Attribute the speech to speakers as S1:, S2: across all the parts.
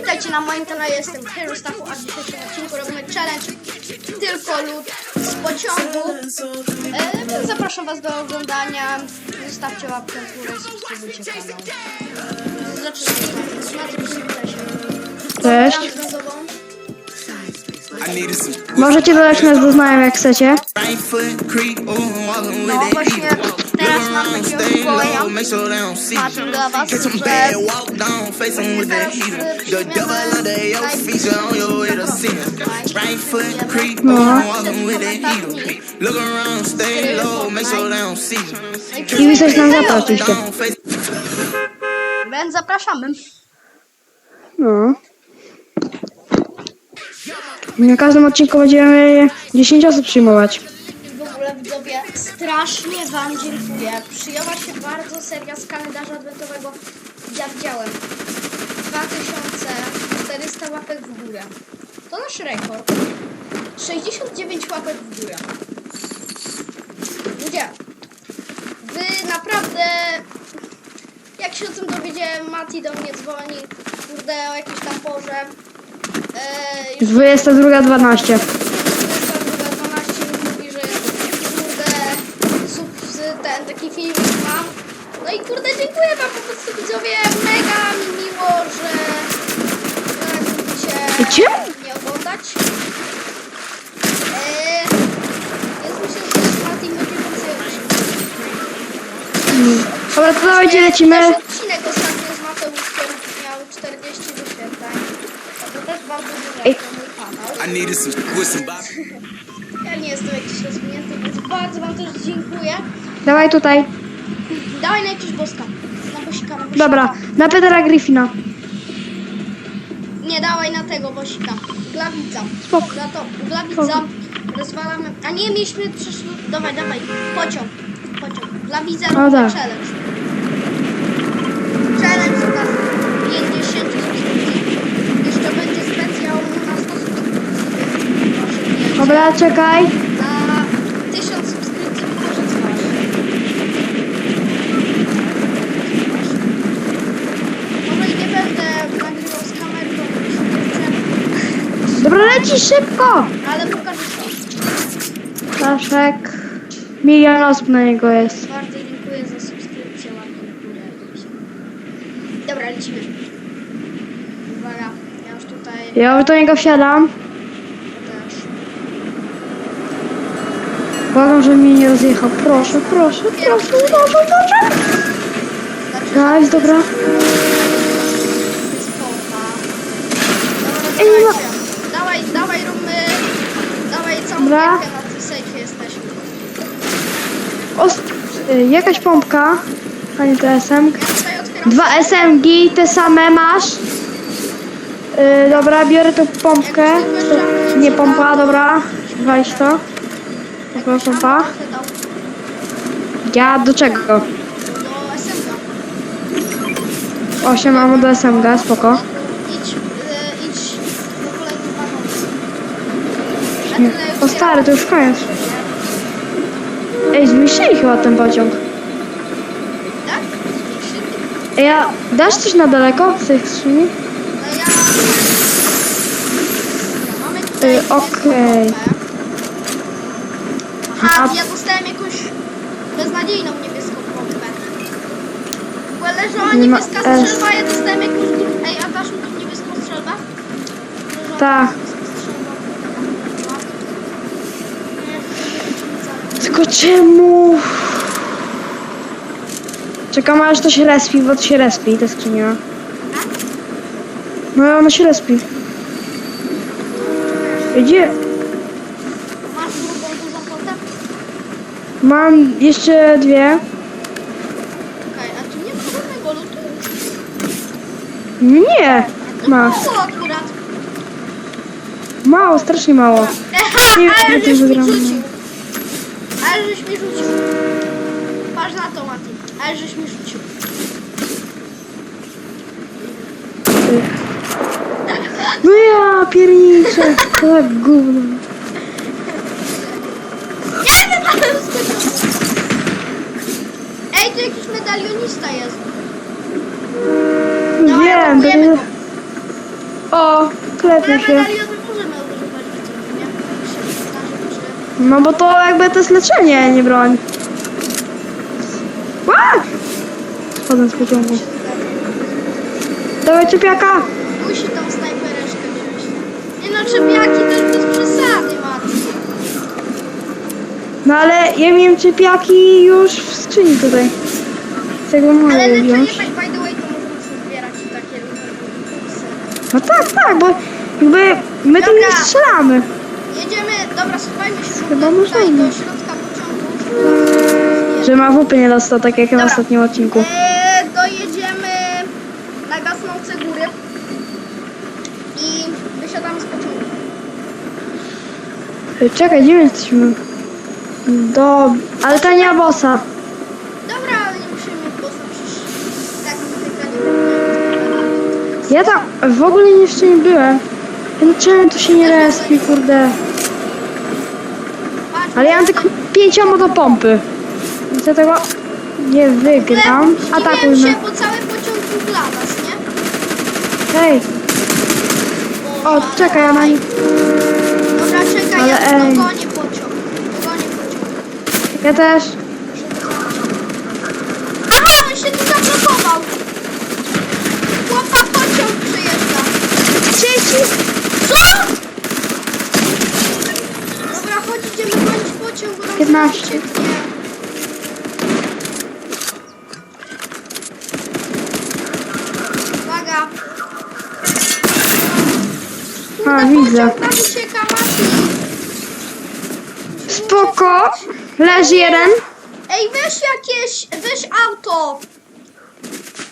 S1: witajcie na moim kanale, jestem Hero Stachu, a w dzisiejszym odcinku robimy challenge tylko lód z pociągu. E, więc zapraszam was do oglądania, zostawcie łapkę w górę, subskrybujcie kanał.
S2: Cześć. Możecie dodać nas do znajomych jak chcecie.
S1: No właśnie. Teraz
S3: Look
S1: mam
S3: around,
S1: takiego
S3: stay
S1: mikołaja.
S3: low, make sure they don't see
S1: Macie
S3: you.
S1: dla was, że
S3: bad, walk down, face 'em with that heater. The devil under your feature on your way to sin. Right foot creep, ooh, I'm walking with that heater. Look around, stay low, make sure they don't see you.
S2: I wy coś nam zapłacić. Oczywiście.
S3: Down, face
S1: Więc zapraszamy.
S2: No. Na każdym odcinku będziemy 10 osób przyjmować.
S1: Strasznie wam dziękuję. Przyjęła się bardzo seria z kalendarza adwentowego. Ja widziałem 2400 łapek w górę. To nasz rekord. 69 łapek w górę. Ludzie, wy naprawdę... Jak się o tym dowiedziałem, Mati do mnie dzwoni, kurde, o jakiejś tam porze. Eee, już
S2: 22.12.
S1: 12 mówi, że kurde, sub, ten taki filmik mam. No i kurde, dziękuję wam po prostu widzowie, mega mi miło, że że lubicie mnie oglądać. Eee, więc myślę, że z Martin będzie więcej.
S2: Dobra, to dawajcie lecimy.
S1: Też odcinek ostatnio z Mateuszkiem miał 40 wyświetleń. To też bardzo dużo
S2: Ej.
S1: na mój kanał.
S3: I needed some with some bop.
S1: Ja nie jestem jakiś rozwinięty, więc bardzo wam też dziękuję.
S2: Dawaj tutaj.
S1: Dawaj na jakiegoś boska. Na bosika, na bosika.
S2: Dobra, na Petera Griffina.
S1: Nie, dawaj na tego bosika. Glawica.
S2: Spoko.
S1: Na to, glawica. Rozwalamy. A nie, mieliśmy przecież... Dawaj, dawaj. Pociąg. Pociąg. Glawica
S2: O,
S1: robimy
S2: tak.
S1: challenge. Challenge dla 50 subskrypcji. Jeszcze będzie specjal na 100 subskrypcji. Proszę nie.
S2: Dobra, czekaj.
S1: Na 1000 subskrypcji pokażę twarz. Może i nie będę nagrywał z kamery, bo nie chcę,
S2: Dobra, leci szybko.
S1: ale pokażę to.
S2: Staszek. Milion osób na niego jest.
S1: Bardzo dziękuję za subskrypcję, łapkę w górę. Dobra, lecimy. Uwaga, ja już tutaj
S2: Ja do niego wsiadam.
S1: też.
S2: Błagam, żeby mnie nie rozjechał. Proszę, proszę, proszę, proszę, proszę.
S1: Znaczy,
S2: Nice, dobra.
S1: jest pompa.
S2: Ej,
S1: Dobra,
S2: no.
S1: dawajcie. Dawaj, dawaj, róbmy. Dawaj całą
S2: Dobra.
S1: gierkę na tym sejfie jesteśmy.
S2: Os y, jakaś pompka. A nie to SM.
S1: Ja tutaj otwieram
S2: Dwa. SMG, te same masz. Y, dobra, biorę tą pompkę. To, nie pompa, dobra. Weź to. Dobra, pompa.
S1: Trochę dał
S2: Ja do czego?
S1: Do SMG.
S2: 8 mam do SMG, spoko.
S1: Idź, y, idź do kolejnych wagonów. Ja
S2: Nie.
S1: tyle już
S2: O
S1: nie
S2: stary, to już koniec. Ej, zmniejszyli chyba ten pociąg.
S1: Tak?
S2: Ej, a dasz coś na daleko z tych skrzyni?
S1: No ja... Ja mamy tutaj niebieską
S2: okej.
S1: Aha,
S2: A-
S1: ja dostałem jakąś beznadziejną niebieską pompę. W ogóle leżała
S2: Nie ma
S1: niebieska strzelba, ja dostałem jakąś... Ej, a dasz mi tą niebieską strzelbę? Leżała
S2: Tak.
S1: niebieska strzelba. Nie,
S2: Tylko czemu? Czekam aż to się respi, bo to się respi, ta skrzynia. No ona się respi. Gdzie?
S1: Masz drugą?
S2: Mam jeszcze dwie.
S1: A tu nie ma żadnego lutu?
S2: Nie! Masz.
S1: mało akurat.
S2: Mało, strasznie mało.
S1: Eha,
S2: Nie
S1: ale
S2: wiem,
S1: żeś
S2: czy
S1: mi
S2: wygram.
S1: rzucił. Ale żeś mi rzucił. Patrz na to, Mati. Ale żeś mi rzucił.
S2: No ja pierniczę. Tak gówno.
S1: Ej, tu jakiś medalionista jest.
S2: Wiem, to jest...
S1: go.
S2: O, klepie się.
S1: medalionem możemy używać widzów, nie? Jak się zdarzy, czy...
S2: No bo to jakby to jest leczenie, nie broń. Ła! Spadłem z pociągu. Dawaj czepiaka!
S1: Musi tą snajpereczkę wziąć. Nie no, czepiaki to już bez przesady, Mati.
S2: No ale ja miałem czepiaki już w skrzyni tutaj. Z tego
S1: Ale
S2: je
S1: leczenie,
S2: wziąć.
S1: by, by the way, to możemy sobie zbierać i takie różne kursy.
S2: No tak, tak, bo jakby my tu nie
S1: Dobra.
S2: strzelamy.
S1: Jedziemy, dobra, schowajmy się w
S2: Chyba
S1: do środka pociągu.
S2: Że ma WP nie dostał, tak jak na
S1: Dobra.
S2: ostatnim odcinku.
S1: Eee, dojedziemy na gasnące góry i wysiadamy z pociągu.
S2: Ej, Czekaj, gdzie my jesteśmy? Do... Ale to nie bossa.
S1: Dobra, ale nie musimy mieć bossa, przecież tak zwykle nie.
S2: Ja tam w ogóle jeszcze nie byłem. Ja no czemu tu się nie respi, kurde. Ale ja mam tylko 5 ammo do pompy. Więc ja tego nie wygram.
S1: Atakuj się, bo cały pociąg był dla nas, nie?
S2: Hej,
S1: Boże,
S2: o, czekaj, ja na nich...
S1: Dobra, czekaj,
S2: Ale
S1: ja
S2: ej.
S1: dogonię pociąg. Dogonię pociąg.
S2: Ja też.
S1: 12. Uwaga. Kurde,
S2: widzę. Spoko. Leży jeden.
S1: Ej, weź jakieś, weź auto.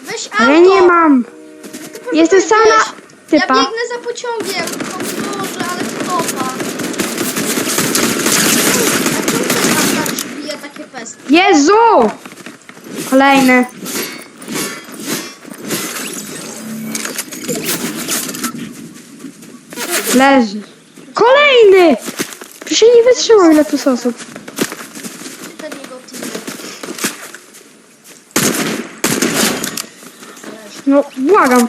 S1: Weź auto.
S2: Ale nie mam. Jestem sama.
S1: Ja biegnę za pociągiem.
S2: Jezu! Kolejny. Leży. Kolejny! Się nie wytrzymał ile tu osób. No, błagam.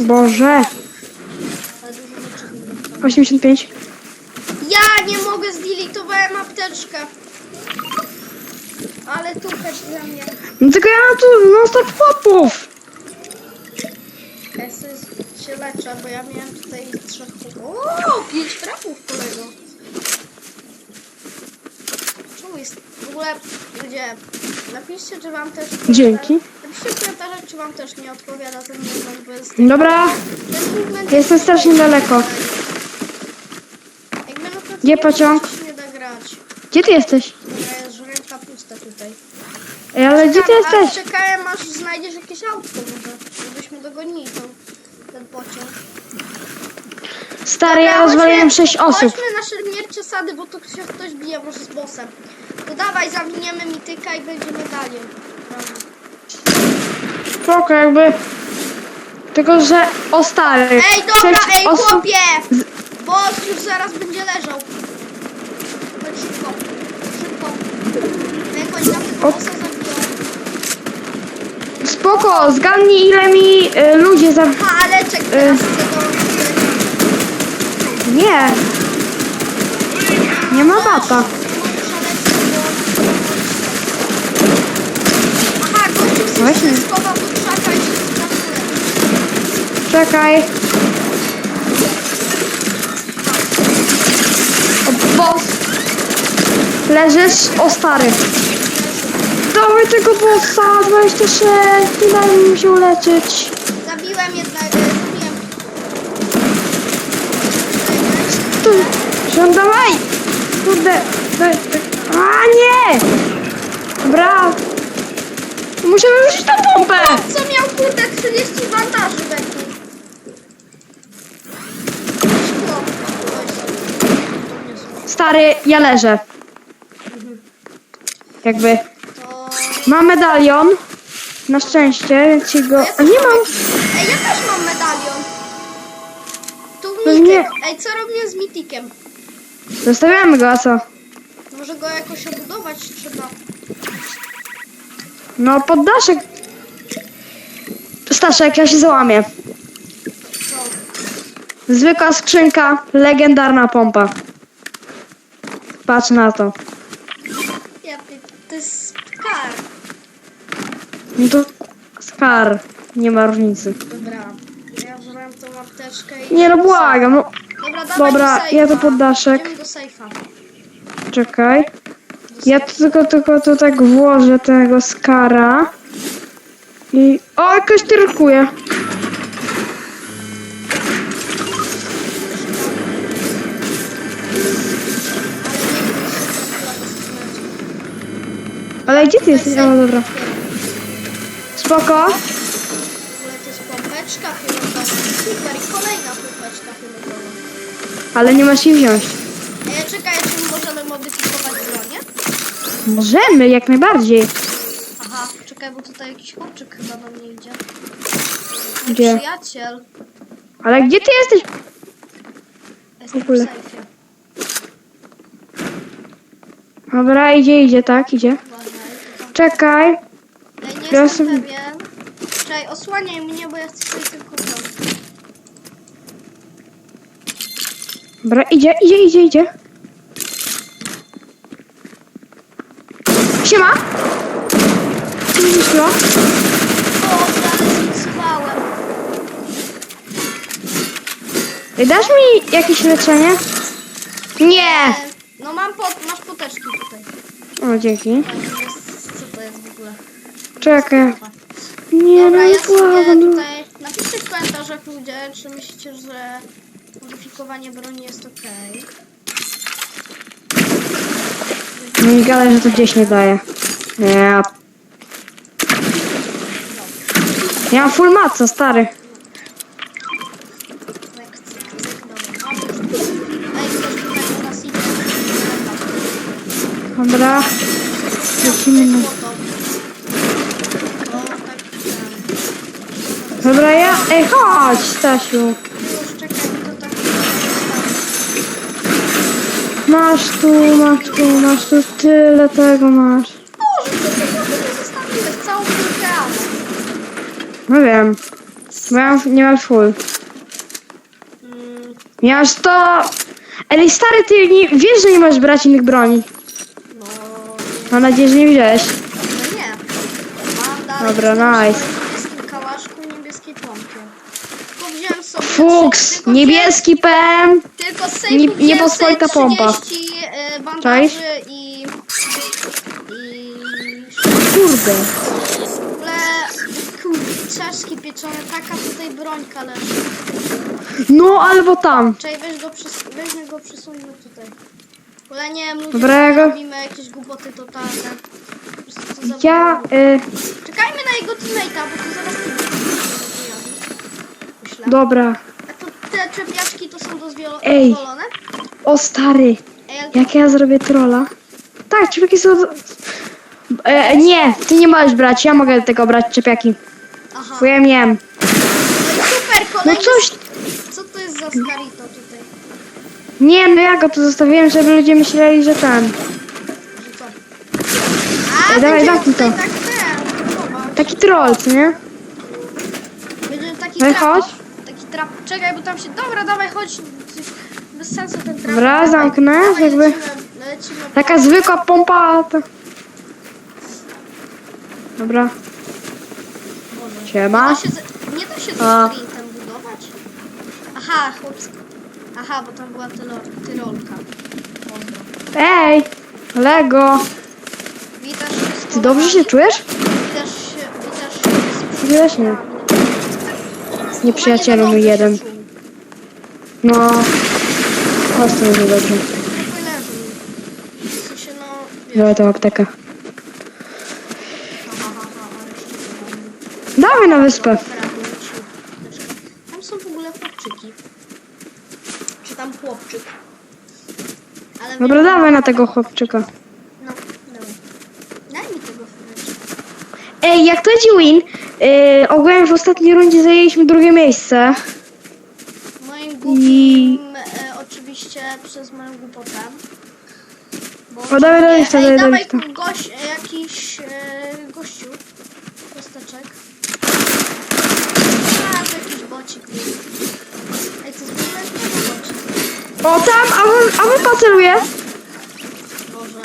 S2: Boże.
S1: ale dużo rzeczy. zbieram.
S2: 85.
S1: Ja nie mogę, zdelitowałem apteczkę. Ale tu też dla mnie.
S2: No tylko ja mam tu non stop chłopów.
S1: Ja sobie się leczę, bo ja miałem tutaj trzech chłopów. O, pięć trafów kolego. Czemu jest w ogóle, ludzie, napiszcie, czy wam też...
S2: Dzięki.
S1: Napiszcie w komentarzach, czy wam też nie odpowiada ten movement, bo jest...
S2: Dobra.
S1: Ten
S2: jestem
S1: jest
S2: strasznie daleko. Gdzie
S1: nie
S2: pociąg?
S1: to się nie da grać.
S2: Gdzie ty jesteś?
S1: Jest ręka pusta tutaj.
S2: Ej, ale gdzie ty
S1: Czekam,
S2: jesteś?
S1: Czekałem aż znajdziesz jakieś autko może, żebyśmy dogonili tą, ten pociąg.
S2: Stary, ja
S1: Dobra,
S2: rozwaliłem
S1: chodźmy-
S2: 6 osób.
S1: Chodźmy na szermiercze sady, bo tu się ktoś bije może z bossem. To dawaj, zawiniemy mityka i będziemy dalej. Dobra.
S2: Spoko, jakby. Tylko, że o stary.
S1: Ej, dobra,
S2: Sześć
S1: ej,
S2: osób-
S1: chłopie! Boss już zaraz będzie leżał. Chodź szybko, szybko. Ej, chodź na tego bossa zabiją.
S2: Spoko, zgadnij ile mi y, ludzie za...
S1: Ha, ale czek, teraz do...
S2: Nie. Nie ma bata.
S1: Aha, gościu się
S2: Właśnie.
S1: schował do krzaka i się.
S2: Czekaj. O, boss. Leżysz? O stary. Dawaj tego bossa, 26. Nie daj mi się uleczyć.
S1: Zabiłem jednego, zabiłem.
S2: Tu. Się dawaj. Kurde. Daj. A nie. Dobra. Musimy wrócić na pompę.
S1: Co miał kurde 30 bandaży? Szkło.
S2: Stary, ja leżę. Jakby. Mam medalion. Na szczęście, więc ci go. A nie
S1: mam Ej, ja też mam medalion. Tu mityk.
S2: nie.
S1: Ej, co robię z mitikiem?
S2: Zostawiamy go, a co?
S1: Może go jakoś obudować trzeba.
S2: No, poddaszek. Staszek, ja się załamię.
S1: Co?
S2: Zwykła skrzynka, legendarna pompa. Patrz na to.
S1: To jest skar.
S2: No to skar. Nie ma różnicy.
S1: Dobra. Ja wziąłem tą apteczkę i...
S2: Nie no, błagam. No,
S1: Dobra, dawaj
S2: Dobra,
S1: do sejfa.
S2: ja to poddaszek.
S1: Idziemy do sejfa.
S2: czekaj. Ja tu tylko, tylko tu tak włożę tego skara. I... O, jakoś tyrkuje. Ale gdzie ty jesteś? O, dobra. Spoko.
S1: W ogóle to jest pompeczka fioletowa. Super, i kolejna pompeczka fioletowa.
S2: Ale nie masz jej wziąć.
S1: E, czekaj, czy możemy modyfikować bronię?
S2: Możemy, jak najbardziej.
S1: Aha, czekaj, bo tutaj jakiś chłopczyk chyba do mnie idzie.
S2: Gdzie?
S1: Przyjaciel.
S2: Ale gdzie ty jesteś?
S1: Jestem w
S2: ogóle.
S1: sejfie.
S2: Dobra, idzie, idzie, tak, idzie. Czekaj.
S1: Nie
S2: Ja
S1: jestem
S2: sobie-
S1: pewien. Czekaj, osłaniaj mnie, bo ja chcę sobie tylko to.
S2: Dobra, idzie, idzie, idzie, idzie. Siema. Co mi myślała?
S1: O, ale zmysłałem.
S2: Ej, Dasz mi jakieś leczenie? Nie.
S1: No mam pot, masz poteczki tutaj.
S2: O, dzięki.
S1: A, to jest- Co to jest w ogóle?
S2: Czekaj. Nie, no
S1: Dobra,
S2: nie
S1: ja sobie.
S2: No.
S1: tutaj napiszcie w komentarzach ludzie, czy myślicie, że modyfikowanie broni jest ok.
S2: No i gadaj, że to gdzieś nie daje. Nie. Ja mam full maco, stary.
S1: Dobra.
S2: Lecimy na... Dobra, ja... Ej, chodź, Stasiu. Masz tu, masz tu, masz tu, tyle tego masz.
S1: Boże, ty zostawiłeś? Całą ammo.
S2: No wiem. Bo ja mam, full. Miałeś to... Ej, stary, ty nie, wiesz, że nie możesz brać innych broni. Mam nadzieję, że nie wziąłeś.
S1: no nie. Mam dalej
S2: Dobra, nice.
S1: w niebieskim kałaszku i niebieskiej pompie. Tylko wziąłem sobie...
S2: Fuks,
S1: tylko
S2: niebieski PM.
S1: wziąłem- Tylko z sejfu
S2: Nie-
S1: wziąłem sobie
S2: pompa.
S1: 30 e, bandaży i... i...
S2: Kurde.
S1: W ogóle... Kurczaszki pieczone, taka tutaj brońka leży.
S2: No, albo tam.
S1: Czekaj, weź go, weźmy go, przesuńmy tutaj. Ogóle nie
S2: go-
S1: robimy jakieś głupoty totalne. Po prostu to za
S2: Ja... Y,
S1: Czekajmy na jego teammate'a, bo to zaraz Myślę.
S2: dobra.
S1: A to te czepiaczki to są dozwiolo-
S2: Ej.
S1: dozwolone?
S2: O, stary.
S1: Ej, ale
S2: Jak ja zrobię trolla? Tak, czepiaki są... E, nie, ty nie możesz brać, ja mogę tego brać, czepiaki.
S1: Aha.
S2: Bo ja miałem.
S1: No i super,
S2: No
S1: kolejny...
S2: coś...
S1: Co to jest za skarito tutaj?
S2: Nie, no ja go tu zostawiłem, żeby ludzie myśleli, że ten...
S1: Że co? A,
S2: dawaj,
S1: tutaj
S2: to.
S1: tak ten, zobacz.
S2: Taki troll, co nie?
S1: Będzie taki
S2: Dawaj,
S1: trap.
S2: chodź.
S1: Taki trap. Czekaj, bo tam się... Dobra, dawaj, chodź. Bez sensu ten trap.
S2: Dobra,
S1: Dawaj,
S2: zamknę,
S1: dawaj,
S2: jakby-
S1: Lecimy, lecimy.
S2: Taka zwykła pompa, to... Dobra.
S1: Da
S2: Siema.
S1: się z... Nie da się ze
S2: A.
S1: sprintem budować? Aha, chłopcy. Aha, bo tam była tylo... tyrolka. Pozdro.
S2: Ej! Lego!
S1: Witasz się z
S2: Ty dobrze się czujesz?
S1: Witasz się... Witasz się z
S2: nie.
S1: Chyba
S2: mój
S1: nie
S2: jeden. No. Chodź to będzie dobrze.
S1: W sensie, no... Wiesz.
S2: Tą aptekę.
S1: Ha, ha, ha, ha, ale jeszcze
S2: Dawaj na wyspę.
S1: Tam są w ogóle chłopczyki. Czy tam chłopczyk? Ale
S2: Dobra, dawaj na tego chłopczyka.
S1: No, dawaj. Daj mi tego chwileczkę.
S2: Ej, jak to będzie win? Yy, ogólnie w ostatniej rundzie zajęliśmy drugie miejsce.
S1: Moim głupim, e, oczywiście przez moją głupotę. Bo
S2: dawaj, dawaj, wtedy, dawaj,
S1: dawaj
S2: wtedy.
S1: gość, e, jakiś, e, gościu. Kosteczek. A, to jakiś bocik. był. Ej, to zbyt bocik.
S2: O, tam, a wy, a wy paceruje.
S1: Boże.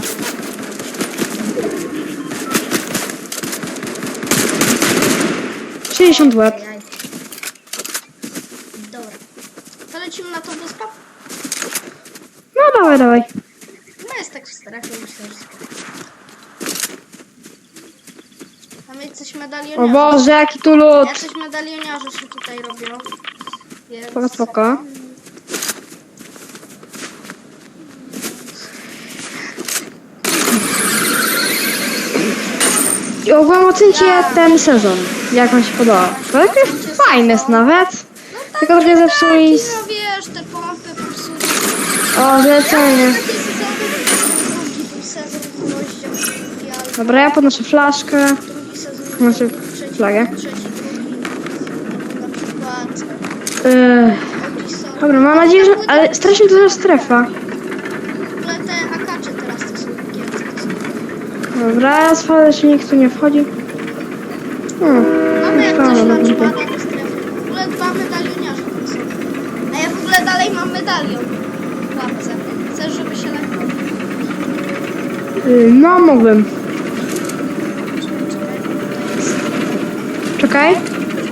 S2: 60 łeb.
S1: Jaj. Dobra. To lecimy na tą wyspę?
S2: No dawaj, dawaj.
S1: No jest tak w strefie, myślę, że spoko. Tam jacyś
S2: O. Boże, jaki tu lód.
S1: Jacyś medalioniarze się tutaj robią. Więc...
S2: Spoko, spoko. I ogółem ocencie ten sezon. Jak wam się podoba. To taki fajny jest nawet.
S1: No tak,
S2: Tylko trochę zepsuli.
S1: No wiesz, te pompy popsuli.
S2: O, zlecenie. Dobra, ja podnoszę flaszkę. Znaczy, flagę. Yy, dobra, mam nadzieję, że... Ale strasznie duża strefa.
S1: W ogóle te akacze teraz to są kiepskie. to są-
S2: Dobra, sprawdzę, czy nikt tu nie wchodzi. Hmm,
S1: Mamy jak coś na do strefy. W ogóle dwa medalioniarze tam są. A ja w ogóle dalej mam medalion w łapce. Chcesz, żeby się lekko...
S2: yy, no, mógłbym. Czekaj.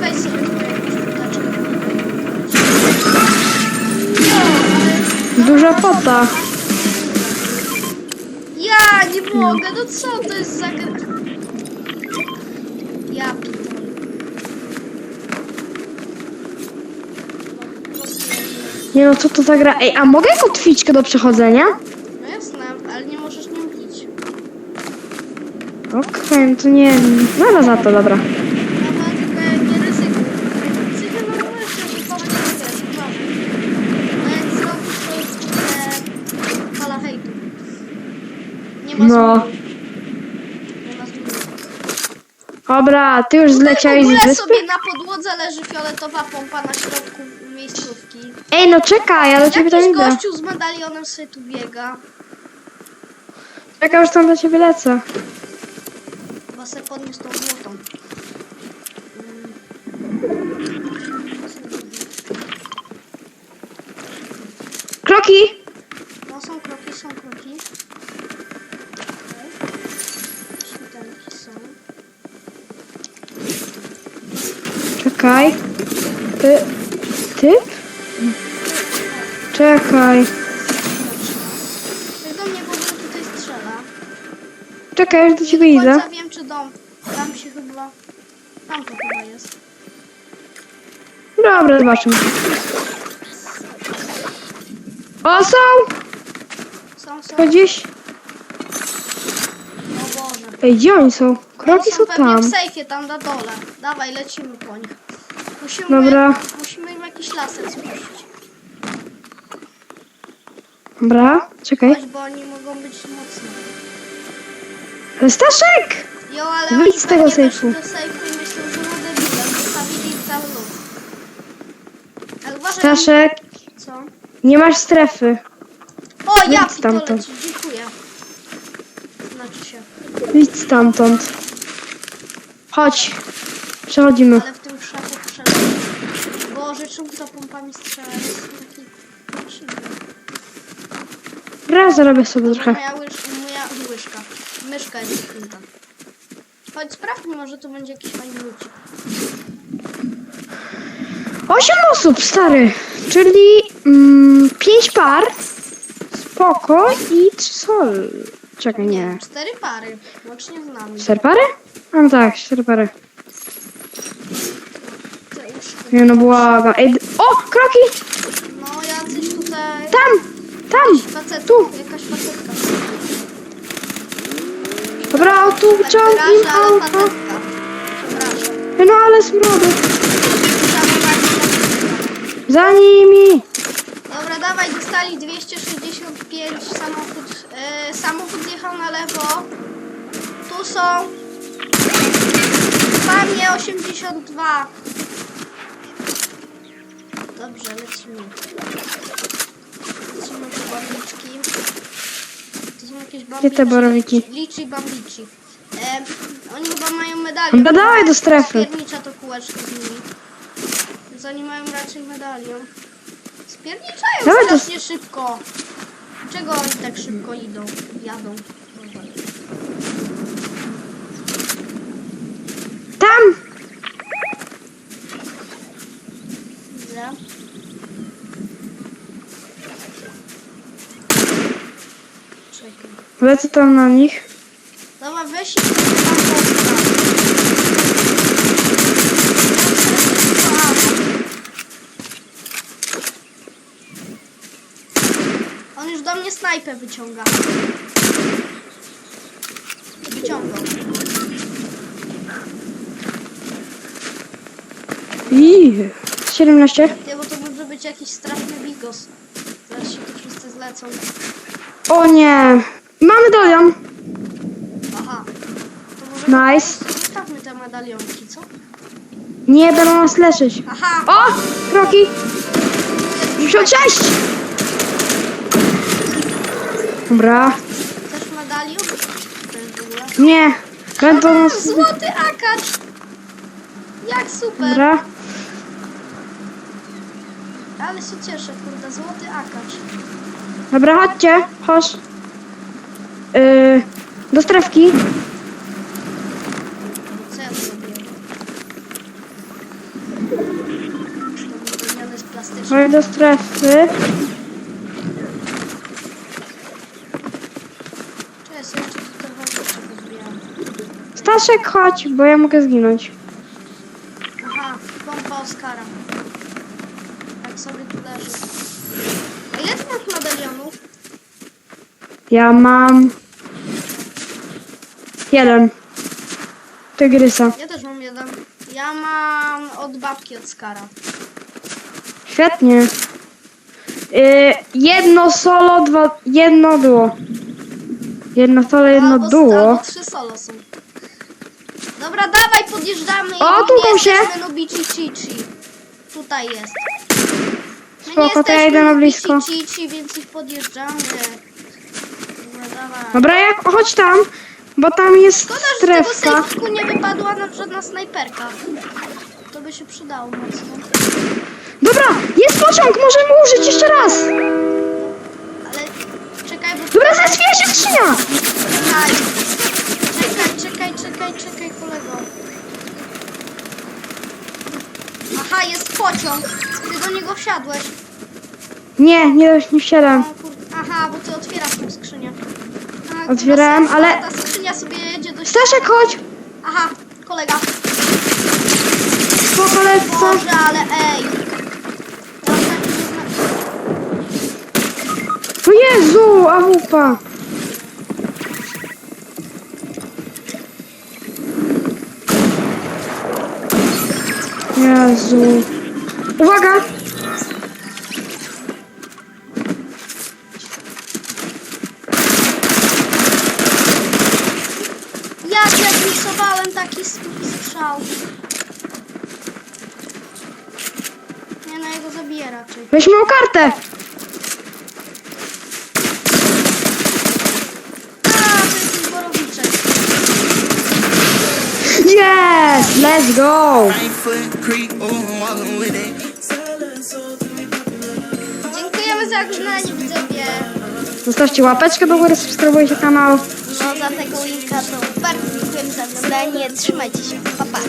S1: Weź sobie tutaj jakąś apteczkę.
S2: Duża pota.
S1: Nie mogę, no co to jest za gra? Ja pitole. Nie-
S2: no, co to za gra? Ej, a mogę kotwiczkę do przechodzenia?
S1: No jasne, ale nie możesz nią pić.
S2: Okej, no to nie No za to. Dobra,
S1: tylko nie ryzykuj. Ryzykuj, no możesz się szykować, ale wiesz, uważaj. No jak zrobisz, to jest kurde fala hejtu. Nie ma
S2: No. Dobra, ty już
S1: W
S2: zleciałeś
S1: ogóle
S2: z wyspy?
S1: sobie na podłodze leży fioletowa pompa na środku miejscówki.
S2: Ej, no czekaj, ja do ciebie tam
S1: Jakiś
S2: idę.
S1: gościu z medalionem sobie tu biega.
S2: Czekaj, już tam do ciebie lecę.
S1: Chyba sobie podniósł tą złotą.
S2: Kroki! Czekaj. Ty... Ty? Czekaj.
S1: Ktoś do mnie w ogóle tutaj strzela.
S2: Czekaj, już do ciebie
S1: Nie do
S2: idę.
S1: końca wiem czy dom. Tam się chyba... Tam to chyba jest.
S2: Dobra, zobaczymy. O, są!
S1: Są, są.
S2: Gdzieś...
S1: Boże.
S2: Ej, gdzie oni są? Kroki są
S1: pewnie
S2: tam.
S1: w sejfie, tam na dole. Dawaj, lecimy po nich. Musimy,
S2: Dobra.
S1: musimy im jakiś laser spuścić.
S2: Dobra, czekaj.
S1: Chodź, bo oni mogą być mocni.
S2: Staszek!
S1: Jo, ale
S2: Wyjdź
S1: oni
S2: z tego
S1: pewnie weszli
S2: sejfu.
S1: do sejfu i myślą, że ma debile. Zostawili cały lód. Ale uważaj,
S2: Staszek,
S1: co?
S2: nie masz strefy.
S1: O, ja
S2: Wyjdź
S1: pitole
S2: stamtąd.
S1: ci, dziękuję. Znaczy się,
S2: Idź stamtąd. Chodź. Przechodzimy.
S1: ale w. Boże, czemu ta pompa mi strzela? Jest taki dziwny.
S2: Raz zarobię sobie trochę.
S1: Moja, łyż, moja łyżka. Myszka jest święta. Chodź, sprawdźmy, może tu będzie jakiś fajny lucik.
S2: Osiem osób, stary. Czyli mm, pięć par. Spoko i trzy sol. Czekaj, nie.
S1: Cztery pary, łącznie z nami.
S2: Cztery pary? A no tak, cztery pary. Nie no, błagam. Ej, d- o, kroki!
S1: No, jacyś tutaj...
S2: Tam! Tam!
S1: Facet,
S2: Tu.
S1: jakaś facetka.
S2: Dobra, o tu
S1: Tak
S2: ciągnij
S1: wyrażę, ale
S2: auto.
S1: facetka. Przepraszam.
S2: No ale smrody.
S1: Samochód.
S2: Za nimi!
S1: Dobra, dawaj, dostali 265 samochód. E, samochód jechał na lewo. Tu są. Panie 82. Dobrze, lecimy. Lecimy po bambiczki. To są jakieś bambiczki.
S2: te borowiki?
S1: Liczy bambici. E, oni chyba mają medalion.
S2: No dawaj do strefy.
S1: Spiernicza to kółeczko z nimi. Więc oni mają raczej medalion. Spierniczają
S2: Dawaj
S1: strasznie szybko. Czego oni tak szybko idą? Jadą. Dobra.
S2: Tam!
S1: Widzę. Czekaj.
S2: Lecę tam na nich.
S1: Dobra, weź i tam postaw. On już do mnie snajpę wyciąga. Wyciągał.
S2: I 17.
S1: Ty, bo to może być jakiś straszny bigos. Zaraz się tu wszyscy zlecą.
S2: O nie! Medalion!
S1: Aha. To może
S2: Nice.
S1: Zostawmy te medalionki, co?
S2: Nie będą nas leczyć.
S1: Aha!
S2: O! Kroki! 96! Dobra.
S1: Też medalion? Ten w ogóle.
S2: Nie. Będą nas...
S1: Złoty akacz! Jak super!
S2: Dobra.
S1: Ale się cieszę, kurde, złoty akacz.
S2: Dobra, chodźcie. Chodź. Yy, do strefki.
S1: Co z.
S2: Chodź do strefy.
S1: Czy ja sobie jeszcze tu trochę rzeczy pozbieram?
S2: Staszek, chodź, bo ja mogę zginąć.
S1: Aha, pompa Oskara. Tak sobie tu leży. A ile ty medalionów?
S2: Ja mam... Jeden. Tygrysa.
S1: Ja też mam jeden. Ja mam od babki od Skara.
S2: Świetnie. Yy, jedno solo, dwa... Jedno duo. Jedno solo, jedno
S1: albo,
S2: duo.
S1: albo trzy solo są. Dobra, dawaj, podjeżdżamy.
S2: O, tu
S1: nie
S2: się.
S1: Nobici Cici. Tutaj jest. My
S2: Spoko, to ja
S1: jesteśmy
S2: idę na
S1: Nobici
S2: blisko.
S1: Cici, więc ich podjeżdżamy. Dobra,
S2: jak, chodź tam, bo tam jest
S1: Szkoda, że z tego sejfku nie wypadła na żadna snajperka. To by się przydało mocno.
S2: Dobra, jest pociąg, możemy użyć jeszcze raz.
S1: Ale czekaj, bo...
S2: Dobra, zeswija się skrzynia.
S1: Czekaj, czekaj, czekaj, czekaj, czekaj, kolego. Aha, jest pociąg. Ty do niego wsiadłeś.
S2: Nie, nie, nie
S1: O,
S2: wsiadam.
S1: kur... Aha, bo ty otwierasz tą skrzynię. Kurwa,
S2: ale-
S1: Ta skrzynia sobie jedzie do
S2: Staszek, chodź.
S1: Aha, kolega.
S2: Spoko, lecę.
S1: Boże, ale ej.
S2: O Jezu, awupa. Jezu. Uwaga!
S1: Jak ja zmisowałem taki s- strzał. Nie, no jego zabiję raczej.
S2: Weźmy o kartę.
S1: A, to jest.
S2: Yes, let's go.
S3: Walking with it.
S1: Dziękujemy za oglądanie widzowie.
S2: Zostawcie łapeczkę do góry, subskrybujcie kanał.
S1: No za tego linka to bardzo oglądanie. Trzymajcie się. Pa, pa.